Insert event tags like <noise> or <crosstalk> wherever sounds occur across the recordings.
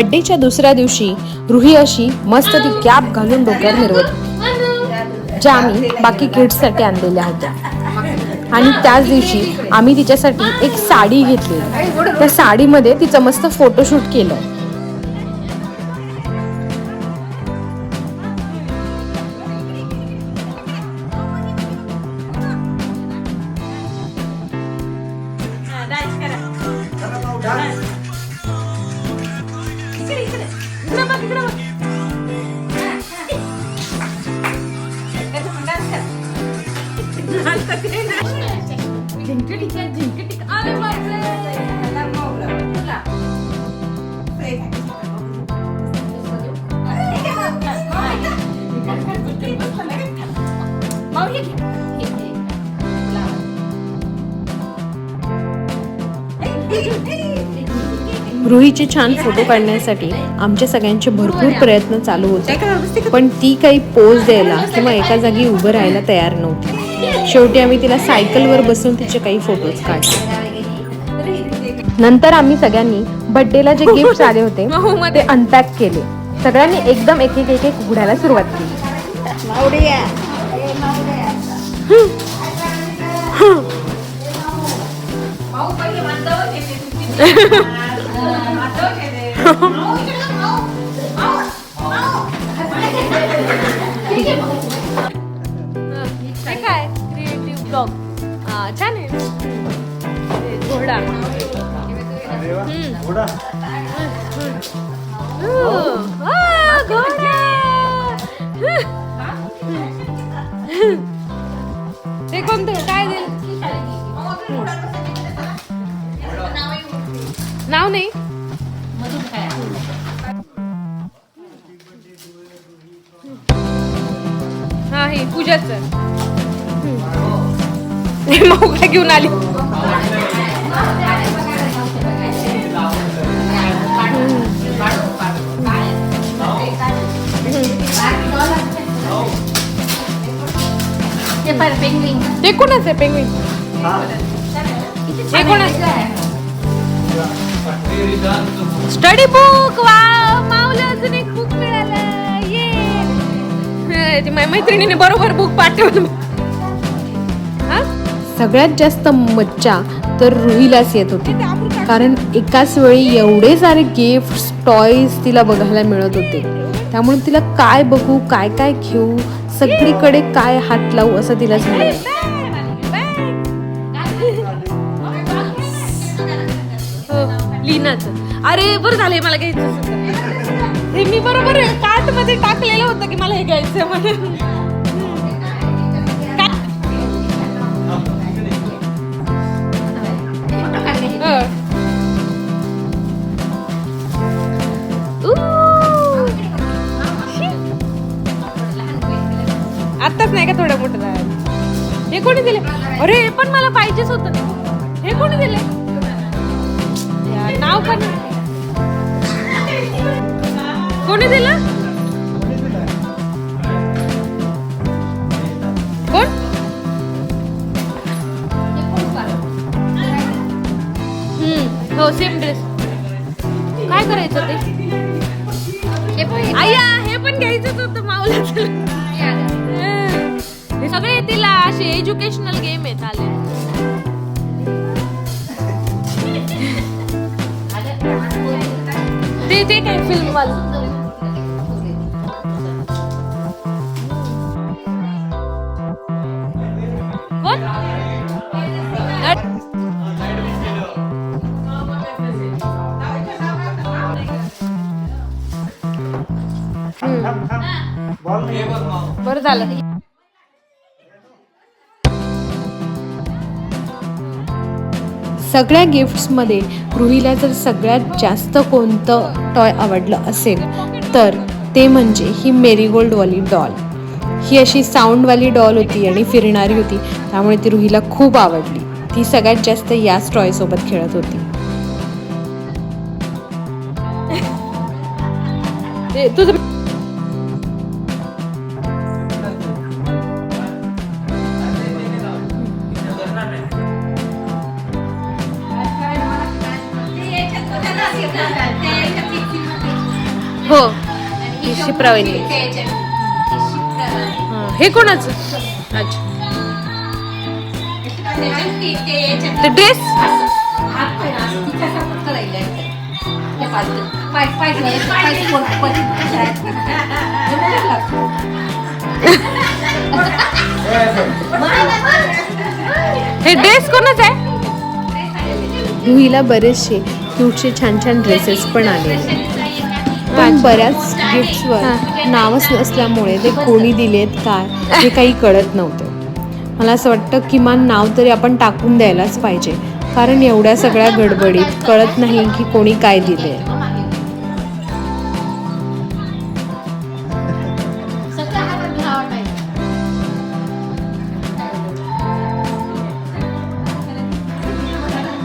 बड्डेच्या दुसऱ्या दिवशी रुही अशी मस्त ती कॅप घालून डोक्यावर मिरवत. ज्या आम्ही बाकी किड्ससाठी आणलेल्या होत्या. आणि त्याच दिवशी आम्ही तिच्यासाठी एक साडी घेतली त्या साडीमध्ये तिचं मस्त फोटोशूट केलं. रुहीचे छान फोटो काढण्यासाठी आमच्या सगळ्यांचे भरपूर प्रयत्न चालू होते. पण ती काही पोज द्यायला किंवा एका जागी उभं राहायला तयार नव्हती. शेवटी आम्ही तिला सायकलवर बसून तिचे काही फोटोज काढले. नंतर आम्ही सगळ्यांनी बड्डेला जे गिफ्ट आले होते ते अनपॅक केले. सगळ्यांनी एकदम एक एक एक एक उघडायला सुरुवात केली हा हे पूजाच. मग काय घेऊन आली. ते कोणाच आहे पेंग्विन हे. कोणाचं? आहे. स्टडी बुक वा माऊला अजून एक बुक मिळालं. ये ती माझ्या मैत्रिणीने बरोबर बुक पाठवलं? सगळ्यात जास्त मज्जा तर रुहीलाच येत होती. कारण एकाच वेळी एवढे सारे गिफ्ट टॉयज तिला बघायला मिळत होते. त्यामुळे तिला काय बघू काय काय घेऊ सगळीकडे काय हात लावू असं तिला झालं. हो, लीनाचं. अरे बरं झालंय मला घ्यायचं. हे मी बरोबर कार्टमध्ये टाकलेलं होतं की मला हे घ्यायचं म्हणून. आत्ताच नाही का थोडं मोठं झालं? हे कोणी दिले अरे हे पण मला पाहिजेच होतं. हे कोणी दिले यार, नाव पण कोणी दिलं? कोण? हो सेम ड्रेस काय करायचं ते? आया हे पण घ्यायचंच होतं माऊला हे सगळे तिला असे एज्युकेशनल गेम आहेत आले. <laughs> ते ते काय फिल्म वाल. बरं झालं. सगळ्या गिफ्ट्समध्ये रुहीला जर सगळ्यात जास्त कोणतं टॉय आवडलं असेल तर ते म्हणजे ही मेरीगोल्डवाली डॉल. ही अशी साऊंडवाली डॉल होती आणि फिरणारी होती त्यामुळे ती रुहीला खूप आवडली. ती सगळ्यात जास्त याच टॉयसोबत खेळत होती. ते तुझं शिप्रावणी हे कोणाचं? अच्छा. ते ड्रेस हे ड्रेस कोणाच आहे? रुहीला बरेचसे क्यूटचे छान छान ड्रेसेस पण आलेले. पण बऱ्याच गिफ्ट्सवर नावच नसल्यामुळे ते कोणी दिलेत काय हे काही कळत नव्हतं. मला असं वाटतं किमान नाव तरी आपण टाकून द्यायलाच पाहिजे. कारण एवढ्या सगळ्या गडबडीत कळत नाही की कोणी काय दिले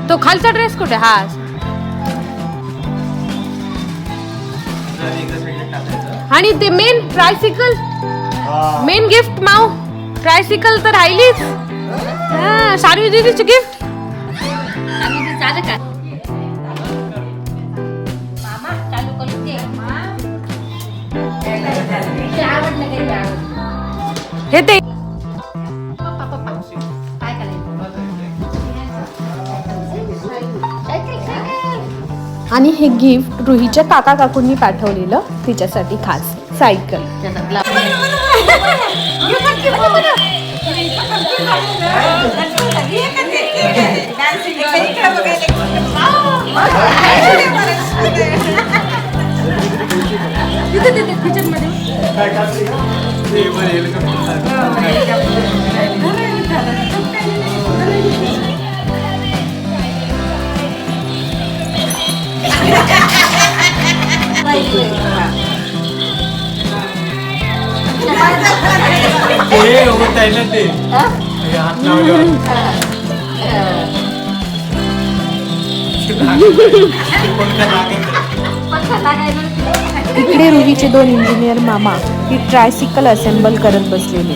तो खालचा ड्रेस कुठे? हा. आणि ते मेन ट्रायसिकल मेन गिफ्ट माऊ. ट्रायसिकल तर राहिलीच. हा, सानवी दीदीची गिफ्ट हे ते आणि हे गिफ्ट रुहीच्या काका काकूंनी पाठवलेलं तिच्यासाठी खास सायकल. ते इकडे रुहीचे दोन इंजिनियर मामा ही ट्रायसिकल असेंबल करत बसलेले.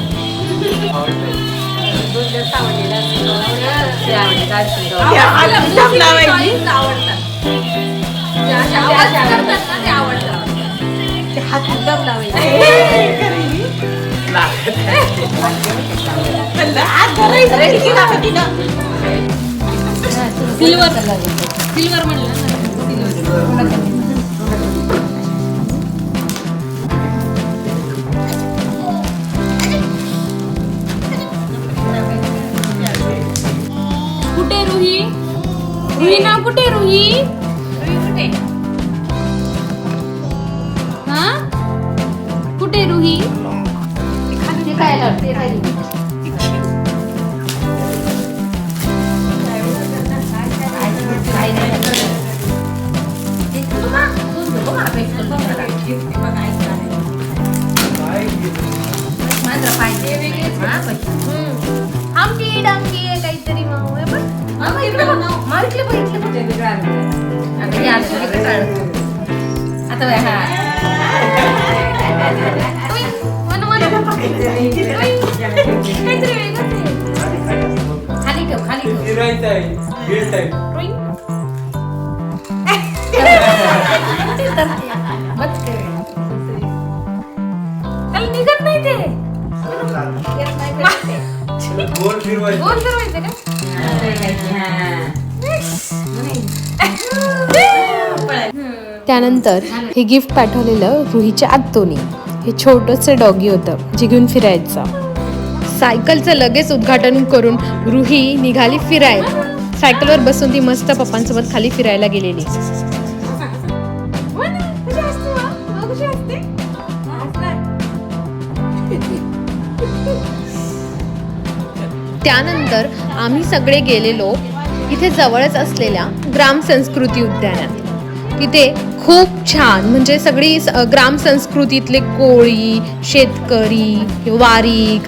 सिल्वर सिल्वर म्हणलं कुठे रुही? रुही ना कुठे रुही रुही कुठे हा? कुठे रुही? आमची डामकी आहे काहीतरी मग हे बघ. मग इकडे बघ. मग इकडे बघ, इकडे बघ. आता खाली ठेव खाली ठेव त्याला निघत नाही ते नाही ते. गोल फिरवायचं गोल फिरवायचं का त्यानंतर हे गिफ्ट पाठवलेलं रुहीच्या आत्तोनी हे छोटंसं डॉगी होतं जे घेऊन फिरायचं. सायकलचं लगेच उद्घाटन करून रुही निघाली फिरायला. सायकलवर बसून ती मस्त पप्पांसोबत खाली फिरायला गेलेली. त्यानंतर आम्ही सगळे गेलेलो इथे जवळच असलेल्या ग्राम संस्कृती उद्यानात. तिथे खूप छान. म्हणजे सगळी स- ग्राम संस्कृतीतले कोळी शेतकरी वारीक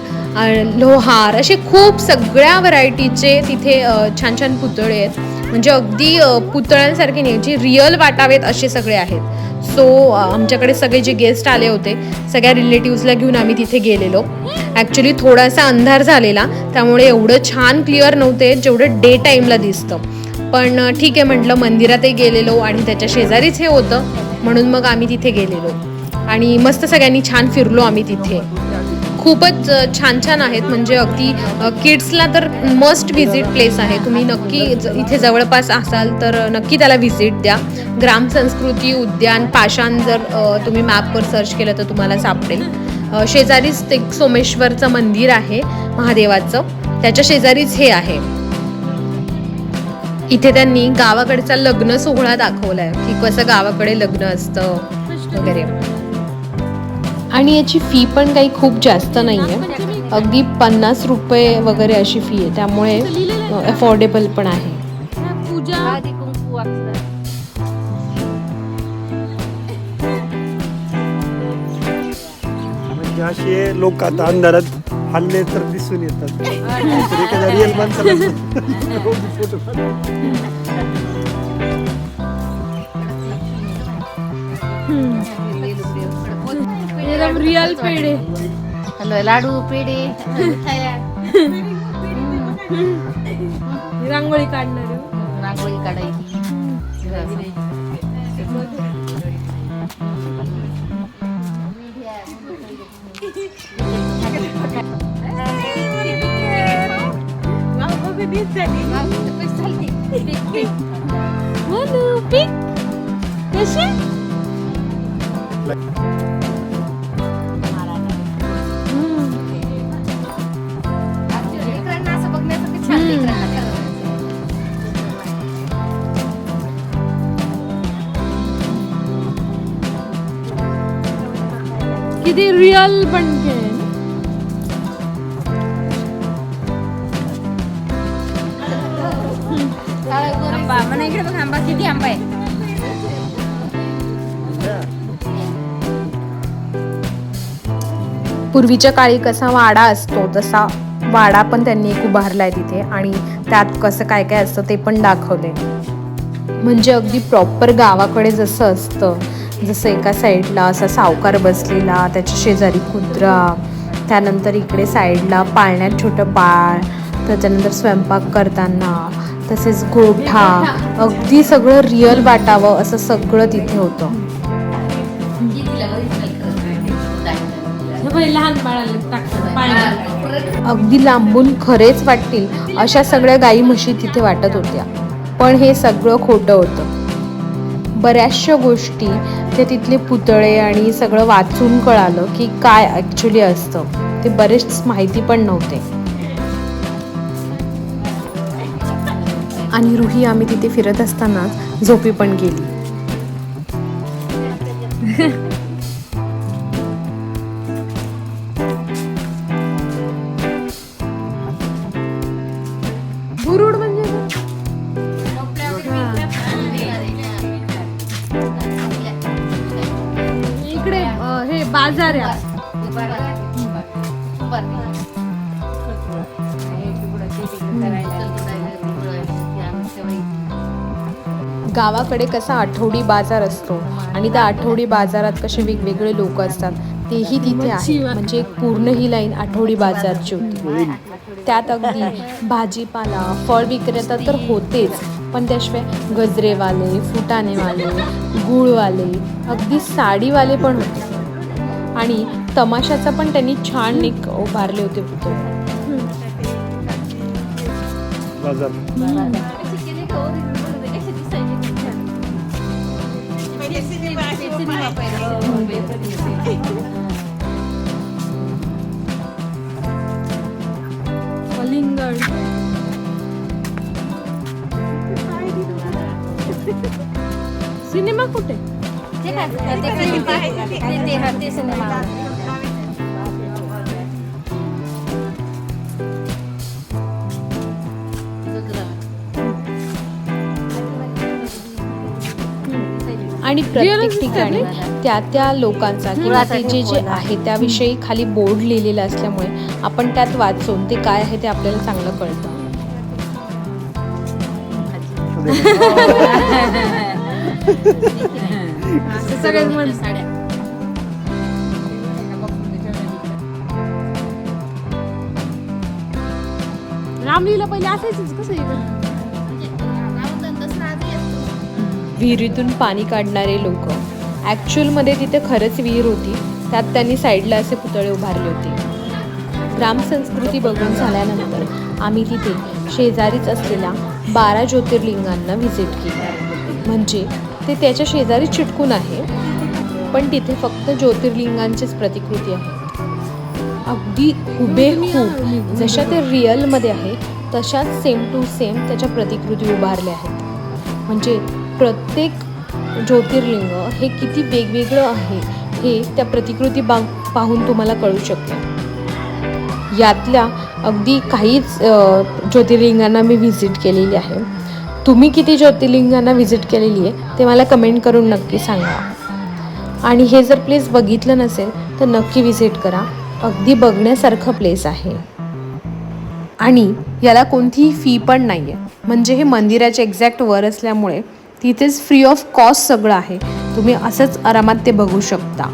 लोहार असे खूप सगळ्या व्हरायटीचे तिथे छान छान पुतळे आहेत. म्हणजे अगदी पुतळ्यांसारखे नाही जे रिअल वाटावेत असे सगळे आहेत. सो आमच्याकडे सगळे जे गेस्ट आले होते सगळ्या रिलेटिव्सला घेऊन आम्ही तिथे गेलेलो. ॲक्च्युली थोडासा अंधार झालेला त्यामुळे एवढं छान क्लिअर नव्हते जेवढं डे टाईमला दिसतं. पण ठीक आहे म्हटलं मंदिरातही गेलेलो आणि त्याच्या शेजारीच हे होतं म्हणून मग आम्ही तिथे गेलेलो. आणि मस्त सगळ्यांनी छान फिरलो आम्ही तिथे. खूपच छान छान आहेत म्हणजे अगदी किड्सला तर मस्ट व्हिजिट प्लेस आहे. तुम्ही नक्की ज- इथे जवळपास असाल तर नक्की त्याला व्हिजिट द्या. ग्राम संस्कृती उद्यान पाषाण जर तुम्ही मॅपवर सर्च केलं तर तुम्हाला सापडेल. शेजारीच ते सोमेश्वरचं मंदिर आहे महादेवाचं. त्याच्या शेजारीच हे आहे. इथे त्यांनी गावाकडचा लग्न सोहळा दाखवलाय. की कसं गावाकडे लग्न असतं वगैरे. आणि याची फी पण काही खूप जास्त नाही आहे अगदी पन्नास रुपये वगैरे अशी फी आहे. त्यामुळे अफोर्डेबल पण आहे. म्हणजे असे लोक आता अंधारात हल्ले तर दिसून येतात. <laughs> तर एखाद्या रिअल माणसाला photo real pedhe. Hello laddu pedhe. <laughs> Rangoli काढणार रांगोळी काढायची. <laughs> बघण्यासाठी छान लेकरांना किती रिअल पण किती आंबा आहे? पूर्वीच्या काळी कसा वाडा असतो तसा वाडा पण त्यांनी एक उभारलाय तिथे आणि त्यात कसं काय काय असतं ते पण दाखवले म्हणजे अगदी प्रॉपर गावाकडे जसं असतं जसं एका साईडला असा सावकार बसलेला त्याच्या शेजारी कुत्रा त्यानंतर इकडे साईडला पाळण्यात छोटं बाळ त्याच्यानंतर स्वयंपाक करताना तसेच गोठा अगदी सगळं रिअल वाटावं असं सगळं तिथे होतं. अगदी लांबून खरेच वाटतील अशा सगळ्या गाई म्हशी तिथे वाटत होत्या. पण हे सगळं खोटं होतं. बऱ्याचशा गोष्टी ते तिथले पुतळे आणि सगळं वाचून कळालं की काय ॲक्च्युली असतं. ते बरेच माहिती पण नव्हते. आणि रुही आम्ही तिथे फिरत असताना झोपी पण गेली. गावाकडे कसा आठवडी बाजार असतो आणि त्या आठवडी बाजारात कसे वेगवेगळे लोक असतात तेही तिथे आहे. म्हणजे एक पूर्ण ही लाईन आठवडी बाजारची होती. त्यात अगदी भाजीपाला फळ विक्रेता तर होतेच पण त्याशिवाय गजरेवाले फुटाणेवाले गुळवाले अगदी साडीवाले पण होते. आणि तमाशाचा पण त्यांनी छान एक उभारले होते पुतळे Cinema ba. Cinema kute. Tidak, tidak, tidak, tidak, tidak, tidak, tidak, आणि प्रत्येक ठिकाणी त्या त्या लोकांचा किंवा ते जे जे आहे त्याविषयी खाली बोर्ड लिहिलेला असल्यामुळे आपण त्यात वाचून ते काय आहे ते आपल्याला चांगलं कळतं. सगळ्यात <laughs> मस्त साड्या. रामलीला पहिले असायचंच कसं विहिरीतून पाणी काढणारे लोक. ॲक्च्युअलमध्ये तिथे खरंच विहीर होती. त्यात त्यांनी साईडला असे पुतळे उभारले होते. ग्रामसंस्कृती बघून झाल्यानंतर आम्ही तिथे शेजारीच असलेल्या बारा ज्योतिर्लिंगांना व्हिजिट केली. म्हणजे ते त्याच्या शेजारी चिटकून आहे पण तिथे फक्त ज्योतिर्लिंगांचीच प्रतिकृती आहे. अगदी हुबेहूब जशा ते रिअलमध्ये आहे तशाच सेम टू सेम त्याच्या प्रतिकृती उभारल्या आहेत. म्हणजे प्रत्येक ज्योतिर्लिंग हे किती वेगवेगळं आहे हे त्या प्रतिकृती बा पाहून तुम्हाला कळू शकते यातल्या अगदी काहीच ज्योतिर्लिंगांना मी व्हिजिट केलेली आहे. तुम्ही किती ज्योतिर्लिंगांना व्हिजिट केलेली आहे ते मला कमेंट करून नक्की सांगा. आणि हे जर प्लेस बघितलं नसेल तर नक्की व्हिजिट करा. अगदी बघण्यासारखं प्लेस आहे. आणि याला कोणतीही फी पण नाही आहे म्हणजे हे मंदिराच्या एक्झॅक्ट वर असल्यामुळे तिथेच फ्री ऑफ कॉस्ट सगळं आहे. तुम्ही असंच आरामात ते बघू शकता.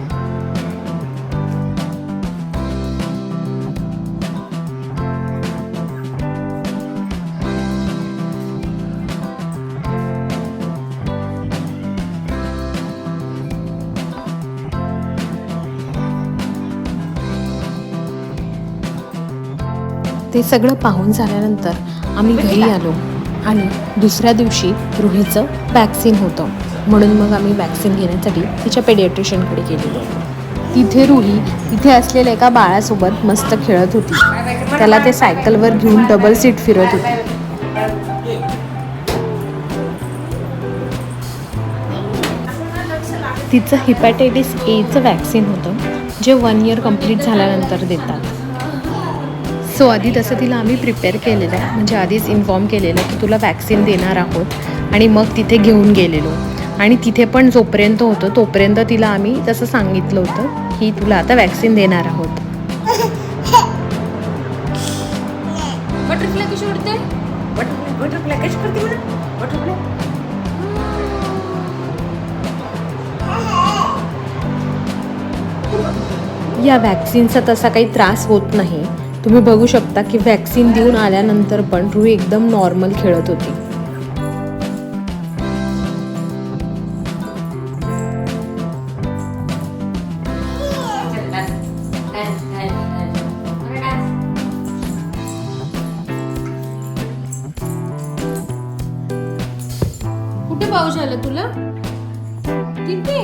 ते सगळं पाहून झाल्यानंतर आम्ही घरी आलो. आणि दुसऱ्या दिवशी रुहीचं वॅक्सिन होतं. म्हणून मग आम्ही वॅक्सिन घेण्यासाठी तिच्या पेडियाट्रिशियनकडे गेलेलो तिथे रुही तिथे असलेल्या एका बाळासोबत मस्त खेळत होती. त्याला ते सायकलवर घेऊन डबल सीट फिरत होती. तिचं हिपॅटायटिस एचं वॅक्सिन होतं जे वन इयर कंप्लीट झाल्यानंतर देतात. सो आधी तसं तिला आम्ही प्रिपेअर केलेलं आहे. म्हणजे आधीच इन्फॉर्म केलेलं की तुला वॅक्सिन देणार आहोत. आणि मग तिथे घेऊन गेलेलो. आणि तिथे पण जोपर्यंत होतं तोपर्यंत तिला आम्ही तसं सांगितलं होतं की तुला आता वॅक्सिन देणार आहोत. बटरफ्लाय कशी उडते? बटरफ्लाय कशी करते म्हणा बटरफ्लाय या वॅक्सिनचा तसा काही त्रास होत नाही. तुम्ही बघू शकता की वॅक्सिन देऊन आल्यानंतर पण रुही एकदम नॉर्मल खेळत होती. कुठे पाऊस आला तुला? तिथे?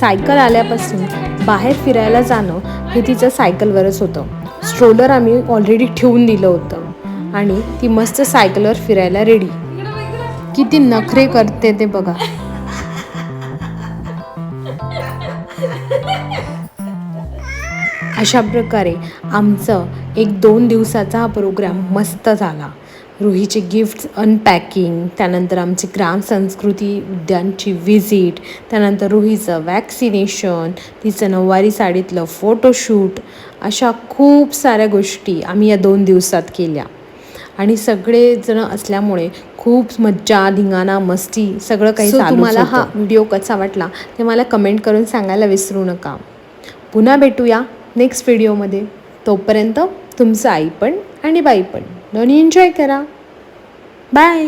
सायकल आल्यापासून बाहेर फिरायला जाणं हे तिचं सायकलवरच होतं. स्ट्रोलर आम्ही ऑलरेडी ठेवून दिलं होतं. आणि ती मस्त सायकलवर फिरायला रेडी किती नखरे करते ते बघा. अशा प्रकारे आमचं एक दोन दिवसाचा हा प्रोग्राम मस्त झाला. रुहीचे गिफ्ट्स अनपॅकिंग त्यानंतर आमची ग्राम संस्कृती उद्यानची व्हिजिट त्यानंतर रुहीचं वॅक्सिनेशन तिचं नऊवारी साडीतलं फोटोशूट अशा खूप साऱ्या गोष्टी आम्ही या दोन दिवसात केल्या. आणि सगळे जण असल्यामुळे खूप मज्जा धिंगाणा मस्ती सगळं काही So, तुम्हाला हा व्हिडिओ कसा वाटला? ते मला कमेंट करून सांगायला विसरू नका. पुन्हा भेटूया. नेक्स्ट व्हिडिओमध्ये तोपर्यंत तुमचं आई पण आणि बाई पण. दोन्ही एन्जॉय करा. बाय